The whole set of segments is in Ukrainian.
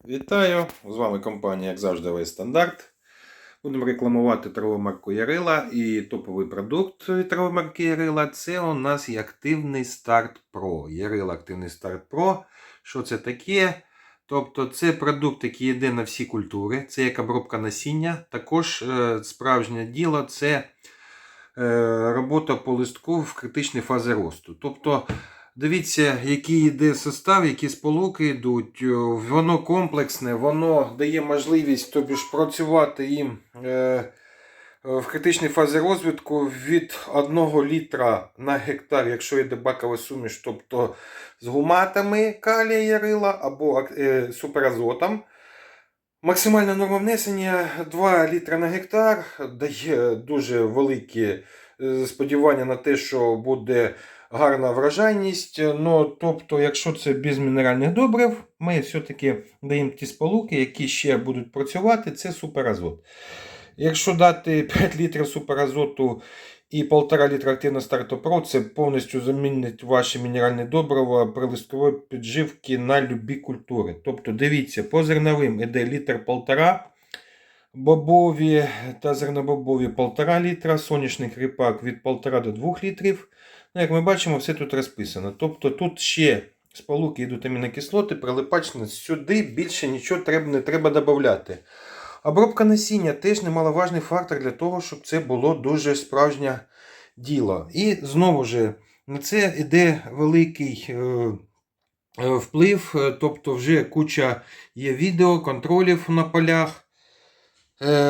Вітаю! З вами компанія, як завжди, Весь Стандарт. Будемо рекламувати траву марку Ярила і топовий продукт від трави марки Ярила це у нас і активний старт Pro. Ярила Активний старт Pro. Що це таке? Тобто це продукт, який йде на всі культури, це як обробка насіння. Також е, справжнє діло це е, робота по листку в критичній фазі росту. Тобто Дивіться, який йде состав, які сполуки йдуть. Воно комплексне, воно дає можливість тобі ж працювати їм е, в критичній фазі розвитку від 1 літра на гектар, якщо йде бакова суміш, тобто з гуматами калія ярила або е, суперазотом. Максимальна норма внесення 2 літра на гектар дає дуже великі е, сподівання на те, що буде гарна врожайність. Ну, тобто, якщо це без мінеральних добрив, ми все-таки даємо ті сполуки, які ще будуть працювати, це суперазот. Якщо дати 5 літрів суперазоту і 1,5 літра активно старту Про, це повністю замінить ваші мінеральні добрива прилисткової підживки на любі культури. Тобто, дивіться, по зерновим іде літр полтора. Бобові та зернобобові 1,5 літра, соняшник ріпак від 1,5 до 2 літрів. Ну, Як ми бачимо, все тут розписано. Тобто тут ще сполуки йдуть амінокислоти, прилипач сюди більше нічого не треба додати. Обробка насіння теж немаловажний фактор для того, щоб це було дуже справжнє діло. І знову ж на це йде великий е, е, вплив, е, тобто вже куча є відео, контролів на полях.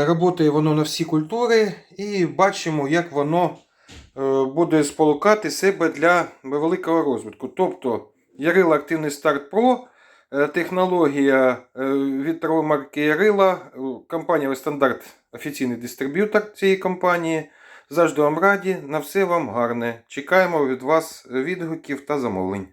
Работає воно на всі культури і бачимо, як воно буде сполукати себе для великого розвитку. Тобто Ярила Активний Старт Pro, е, технологія вітрової марки Ярила, е, компанія Стандарт офіційний дистриб'ютор цієї компанії. Завжди вам раді, на все вам гарне. Чекаємо від вас відгуків та замовлень.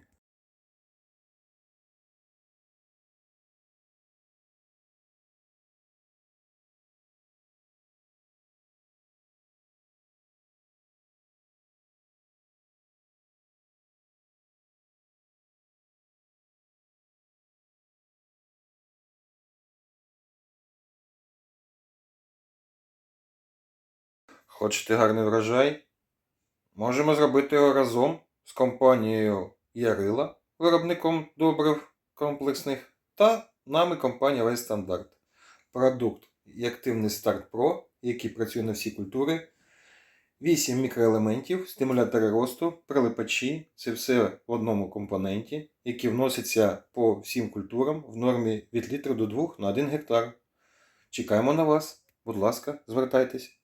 Хочете гарний врожай? Можемо зробити його разом з компанією Ярила, виробником добрив комплексних, та нами компанія Весь. Продукт і активний старт Pro, який працює на всі культури. 8 мікроелементів, стимулятори росту, прилипачі це все в одному компоненті, які вносяться по всім культурам в нормі від літра до 2 на 1 гектар. Чекаємо на вас. Будь ласка, звертайтесь.